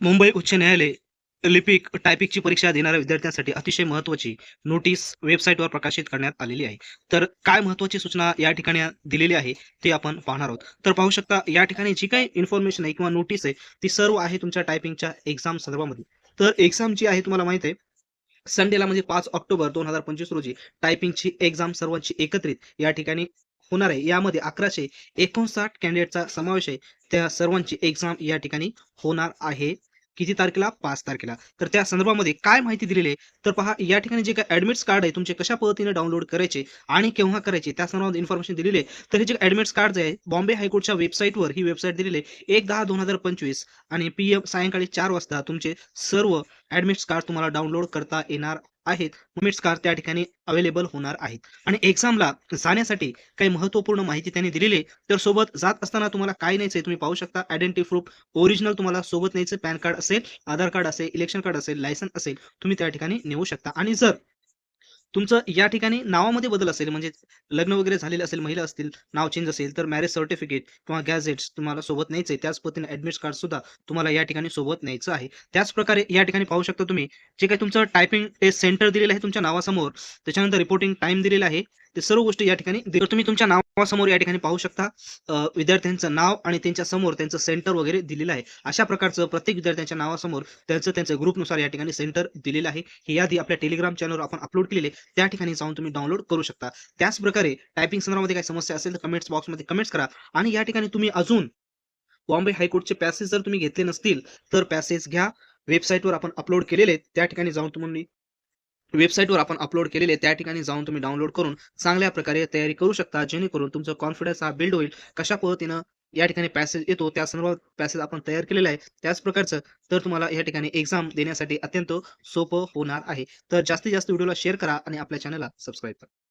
मुंबई उच्च न्यायालय लिपिक टायपिकची परीक्षा देणाऱ्या विद्यार्थ्यांसाठी अतिशय महत्त्वाची नोटीस वेबसाईटवर प्रकाशित करण्यात आलेली आहे. तर काय महत्त्वाची सूचना या ठिकाणी दिलेली आहे ते आपण पाहणार आहोत. तर पाहू शकता या ठिकाणी जी काही इन्फॉर्मेशन आहे किंवा नोटीस आहे ती सर्व आहे तुमच्या टायपिंगच्या एक्झाम संदर्भामध्ये. तर एक्झाम जी आहे तुम्हाला माहिती आहे संडेला म्हणजे पाच ऑक्टोबर दोन हजार पंचवीस रोजी टायपिंगची एक्झाम सर्वांची एकत्रित या ठिकाणी होणार आहे. यामध्ये अकराशे एकोणसाठ कॅन्डिडेटचा समावेश आहे. त्या सर्वांची एक्झाम या ठिकाणी होणार आहे. किती तारखेला? पाच तारखेला. तर त्या संदर्भामध्ये काय माहिती दिलेली आहे? तर पहा या ठिकाणी जे काय ऍडमिट्स कार्ड आहे तुमचे कशा पद्धतीने डाउनलोड करायचे आणि केव्हा करायचे त्या संदर्भात इन्फॉर्मेशन दिलेली आहे. तर हे जे ऍडमिट्स कार्ड आहे बॉम्बे हायकोर्टच्या वेबसाईटवर ही वेबसाईट दिलेली आहे. एक दहा दोन हजार पंचवीस आणि पी एम सायंकाळी चार वाजता तुमचे सर्व ऍडमिट्स कार्ड तुम्हाला डाउनलोड करता येणार आहेत. ऍडमिट्स कार त्या ठिकाणी अवेलेबल होणार आहेत. आणि एक्झामला जाण्यासाठी काही महत्त्वपूर्ण माहिती त्यांनी दिलेली आहे. तर सोबत जात असताना तुम्हाला काय न्यायचं तुम्ही पाहू शकता. आयडेंटिटी प्रूफ ओरिजिनल तुम्हाला सोबत न्यायचं पॅन कार्ड असेल आधार कार्ड असेल इलेक्शन कार्ड असेल लायसन असेल तुम्ही त्या ठिकाणी नेऊ शकता. आणि जर तुमचं या ठिकाणी नावामध्ये बदल असेल म्हणजे लग्न वगैरे झालेले असेल महिला असतील नाव चेंज असेल तर मॅरेज सर्टिफिकेट किंवा गॅझेट्स तुम्हाला सोबत न्यायचे त्याच पद्धतीने ऍडमिट कार्ड सुद्धा तुम्हाला या ठिकाणी सोबत न्यायचं आहे. त्याच प्रकारे या ठिकाणी पाहू शकता तुम्ही जे काही तुमचं टायपिंग टेस्ट सेंटर दिलेलं आहे तुमच्या नावासमोर त्याच्यानंतर रिपोर्टिंग टाइम दिलेला आहे. ते सर्व गोष्टी या ठिकाणी तर तुम्ही तुमच्या नावासमोर या ठिकाणी पाहू शकता विद्यार्थ्यांचं नाव आणि त्यांच्यासमोर त्यांचं सेंटर वगैरे दिलेलं आहे. अशा प्रकारचं प्रत्येक विद्यार्थ्यांच्या नावासमोर त्यांचं त्यांच्या ग्रुपनुसार या ठिकाणी सेंटर दिलेलं आहे. ही यादी आपल्या टेलिग्राम चॅनलवर आपण अपलोड केलेले त्या ठिकाणी जाऊन तुम्ही डाउनलोड करू शकता. त्याच प्रकारे टायपिंग संदर्भामध्ये काही समस्या असेल तर कमेंट्स बॉक्समध्ये कमेंट्स करा. आणि या ठिकाणी तुम्ही अजून बॉम्बे हायकोर्टचे पॅसेज जर तुम्ही घेतले नसतील तर पॅसेज घ्या. वेबसाईटवर आपण अपलोड केलेले त्या ठिकाणी जाऊन तुम्ही वेबसाईटवर आपण अपलोड केलेले त्या ठिकाणी जाऊन तुम्ही डाउनलोड करून चांगल्या प्रकारे तयारी करू शकता जेणेकरून तुमचा कॉन्फिडन्स हा बिल्ड होईल. कशा पद्धतीनं या ठिकाणी पॅसेज येतो त्या संदर्भात पॅसेज आपण तयार केलेला आहे त्याच प्रकारचं तर तुम्हाला या ठिकाणी एक्झाम देण्यासाठी अत्यंत सोपं होणार आहे. तर जास्तीत जास्त व्हिडिओला शेअर करा आणि आपल्या चॅनलला सबस्क्राईब करा.